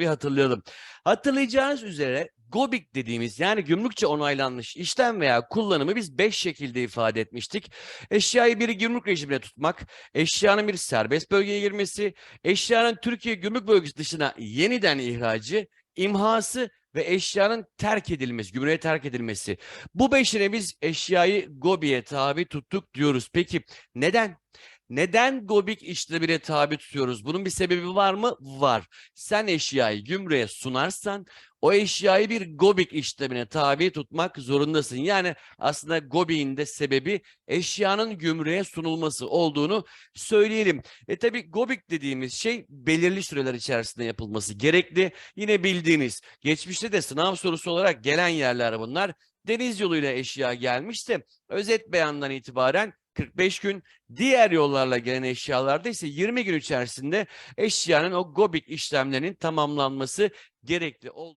bir hatırlayalım. Hatırlayacağınız üzere GOBİK dediğimiz yani gümrükçe onaylanmış işlem veya kullanımı biz 5 şekilde ifade etmiştik. Eşyayı bir gümrük rejimine tutmak, eşyanın bir serbest bölgeye girmesi, eşyanın Türkiye gümrük bölgesi dışına yeniden ihracı, imhası ve eşyanın terk edilmesi, gümrüğe terk edilmesi. Bu beşine biz eşyayı GOBİ'ye tabi tuttuk diyoruz. Peki neden? Neden GOBİK işlemine tabi tutuyoruz? Bunun bir sebebi var mı? Var. Sen eşyayı gümrüğe sunarsan o eşyayı bir GOBİK işlemine tabi tutmak zorundasın. Yani aslında GOBİK'in de sebebi eşyanın gümrüğe sunulması olduğunu söyleyelim. E tabi GOBİK dediğimiz şey belirli süreler içerisinde yapılması gerekli. Yine bildiğiniz geçmişte de sınav sorusu olarak gelen yerler bunlar. Deniz yoluyla eşya gelmişse özet beyandan itibaren 45 gün, diğer yollarla gelen eşyalarda ise 20 gün içerisinde eşyanın o GOBİK işlemlerinin tamamlanması gerekli. ol-